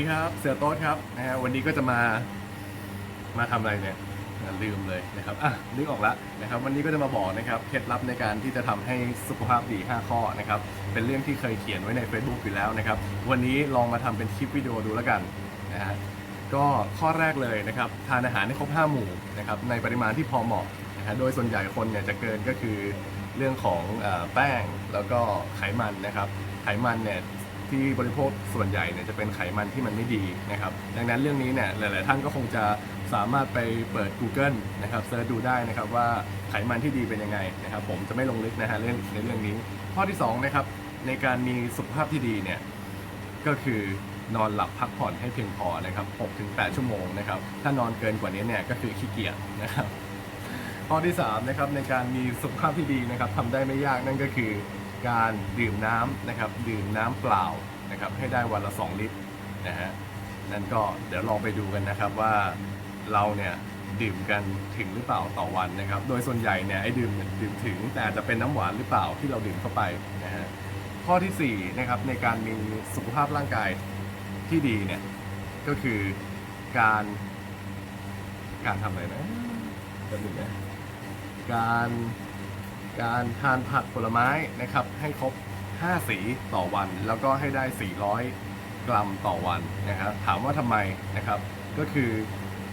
ดีครับ เสือโต๊ดครับนะฮะวันนี้ก็จะมามาทำอะไรเนี่ยลืมเลยนะครับอะนึกออกแล้วนะครับ วันนี้ก็จะมาบอกนะครับเคล็ดลับในการที่จะทำให้สุขภาพดี 5 ข้อนะครับ เป็นเรื่องที่เคยเขียนไว้ใน Facebook อยู่แล้วนะครับ วันนี้ลองมาทำเป็นคลิปวิดีโอดูแล้วกันนะฮะก็ข้อแรกเลยนะครับทานอาหารให้ครบ 5 หมู่นะครับในปริมาณที่พอเหมาะนะฮะโดยส่วนใหญ่คนเนี่ยจะเกินก็คือเรื่องของอแป้งแล้วก็ไขมันนะครับไขมันเนี่ย ที่บริโภคส่วนใหญ่เนี่ยจะเป็นไขมันที่มันไม่ดีนะครับ ดังนั้นเรื่องนี้เนี่ยหลาย ๆ ท่านก็คงจะสามารถไปเปิด Google นะครับเซิร์ชดูได้นะครับว่าไขมันที่ดีเป็นยังไงนะครับ ผมจะไม่ลงลึกนะฮะเรื่องในเรื่องนี้ ข้อที่สองนะครับในการมีสุขภาพที่ดีเนี่ยก็คือนอนหลับพักผ่อนให้เพียงพอนะครับ 6-8 ชั่วโมงนะครับ ถ้านอนเกินกว่านี้เนี่ยก็คือขี้เกียจนะครับข้อที่3นะครับในการมีสุขภาพที่ดีนะครับทำได้ไม่ยากนั่นก็คือ การดื่มน้ำนะครับดื่มน้ำเปล่านะครับให้ได้วันละ 2 ลิตรนะฮะนั่นก็เดี๋ยวลองไปดูกันนะครับว่าเราเนี่ยดื่มกันถึงหรือเปล่าต่อวันนะครับ โดยส่วนใหญ่เนี่ยไอ้ดื่มดื่มถึงแต่อาจจะเป็นน้ำหวานหรือเปล่าที่เราดื่มเข้าไปนะฮะข้อที่สี่นะครับในการมีสุขภาพร่างกายที่ดีเนี่ยก็คือการการทำอะไรนะจะดูนะการ การทานผักผลไม้นะครับ ให้ครบ 5 สีต่อวัน แล้วก็ให้ได้ 400 กรัมต่อวันนะครับถามว่าทำไมนะครับ ก็คือ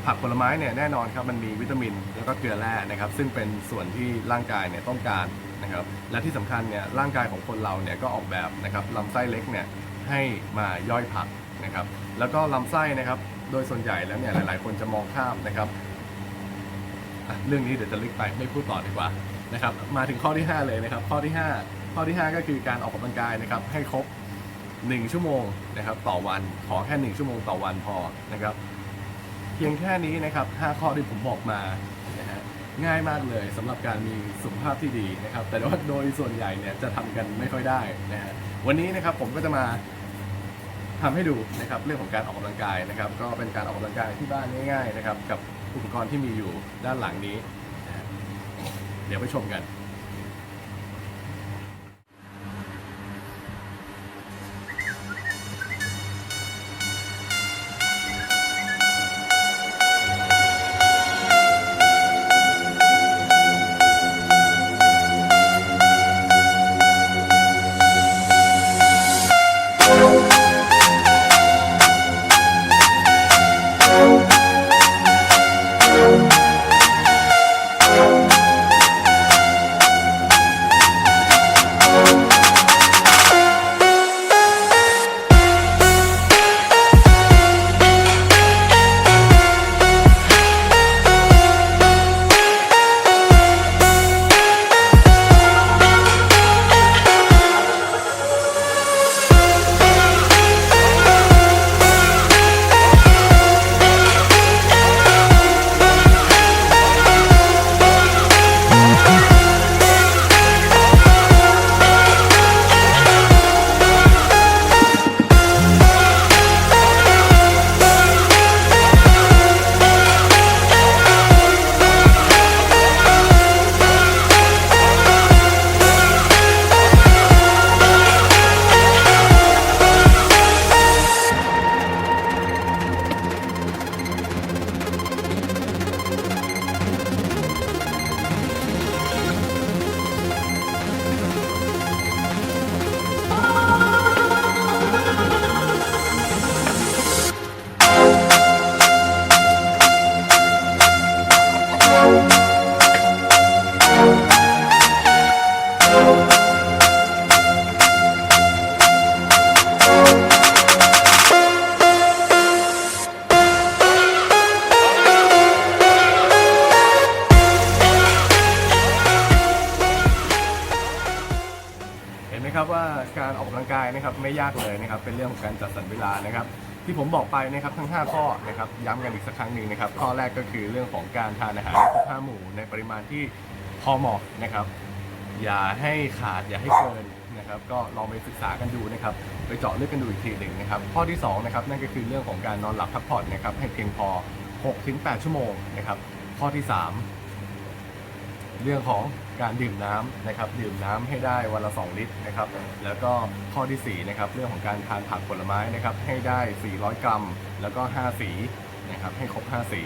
ผักผลไม้เนี่ยแน่นอนครับมันมีวิตามินแล้วก็เกลือแร่นะครับ ซึ่งเป็นส่วนที่ร่างกายเนี่ยต้องการนะครับ และที่สำคัญเนี่ยร่างกายของคนเราเนี่ยก็ออกแบบนะครับลำไส้เล็กเนี่ยให้มาย่อยผักนะครับ แล้วก็ลำไส้นะครับโดยส่วนใหญ่แล้วเนี่ยหลาย ๆ คนจะมองข้ามนะครับเรื่องนี้เดี๋ยวจะลึกไปไม่พูดต่อดีกว่า นะครับมาถึงข้อที่ 5 เลยนะครับ ข้อที่ 5 ข้อที่ 5 ก็คือการออกกำลังกายนะครับให้ครบ 1 ชั่วโมงนะครับต่อวันขอแค่ 1 ชั่วโมงต่อวันพอนะครับเพียงแค่นี้นะครับ5ข้อที่ผมบอกมานะฮะง่ายมากเลยสำหรับการมีสุขภาพที่ดีนะครับ แต่ว่าโดยส่วนใหญ่เนี่ยจะทำกันไม่ค่อยได้นะฮะวันนี้นะครับผมก็จะมาทำให้ดูนะครับเรื่องของการออกกำลังกายนะครับ ก็เป็นการออกกำลังกายที่บ้านง่าย ๆ นะครับ กับอุปกรณ์ที่มีอยู่ด้านหลังนี้ เดี๋ยวไปชมกัน การออกกำลังกายนะครับไม่ยากเลยนะครับเป็นเรื่องของการจัดสรรเวลานะครับที่ผมบอกไปนะครับทั้ง 5 ข้อนะครับย้ำกันอีกสักครั้งหนึ่งนะครับข้อแรกก็คือเรื่องของการทานอาหารครบห้าหมู่ในปริมาณที่พอเหมาะนะครับ อย่าให้ขาดอย่าให้เกินนะครับก็ลองไปศึกษากันดูนะครับไปเจาะลึกกันดูอีกทีหนึ่งนะครับข้อที่2นะครับนั่นก็คือเรื่องของการนอนหลับพักผ่อนนะครับให้เพียงพอ 6-8 ชั่วโมงนะครับข้อที่ 3 เรื่องของ การดื่มน้ำนะครับดื่มน้ำให้ได้วันละ 2 ลิตรนะครับแล้วก็ข้อที่4นะครับเรื่องของการทานผักผลไม้นะครับให้ได้ 400 กรัม แล้วก็ 5 สีนะครับให้ครบ 5 สี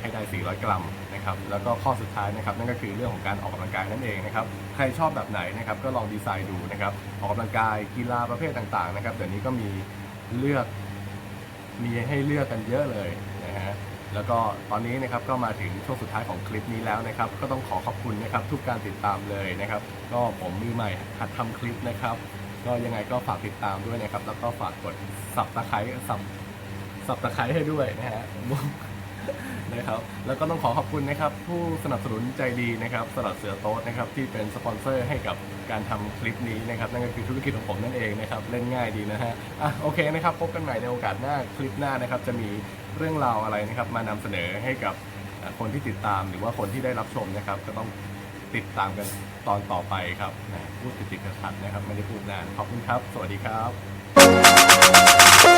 ให้ได้ 400 กรัมนะครับ แล้วก็ข้อสุดท้ายนะครับ นั่นก็คือเรื่องของการออกกำลังกายนั่นเองนะครับ ใครชอบแบบไหนนะครับ ก็ลองดีไซน์ดูนะครับ ออกกำลังกายกีฬาประเภทต่างๆนะครับ เดี๋ยวนี้ก็มีเลือก มีให้เลือกกันเยอะเลย แล้วก็ตอนนี้นะครับก็มาถึงช่วงสุดท้ายของคลิปนี้แล้วนะครับ ก็ต้องขอขอบคุณนะครับทุกการติดตามเลยนะครับ ก็ผมมือใหม่หัดทำคลิปนะครับ ก็ยังไงก็ฝากติดตามด้วยนะครับ แล้วก็ฝากกดสับตะไคร้สับสับตะไคร้ให้ด้วยนะฮะนะครับแล้วก็ต้องขอขอบคุณนะครับ ผู้สนับสนุนใจดีนะครับสลัดเสือโต๊ดนะครับที่เป็นสปอนเซอร์ให้กับการทำคลิปนี้นะครับ นั่นก็คือธุรกิจของผมนั่นเองนะครับ เล่นง่ายดีนะฮะอะโอเคนะครับ พบกันใหม่ในโอกาสหน้าคลิปหน้านะครับ จะมี เรื่องราวอะไรนะครับ มานำเสนอให้กับคนที่ติดตามหรือว่าคนที่ได้รับชมนะครับ ก็ต้องติดตามกันตอนต่อไปครับนะพูดติดๆขัดๆนะครับไม่ได้พูดนานขอบคุณครับ สวัสดีครั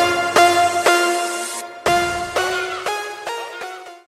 บ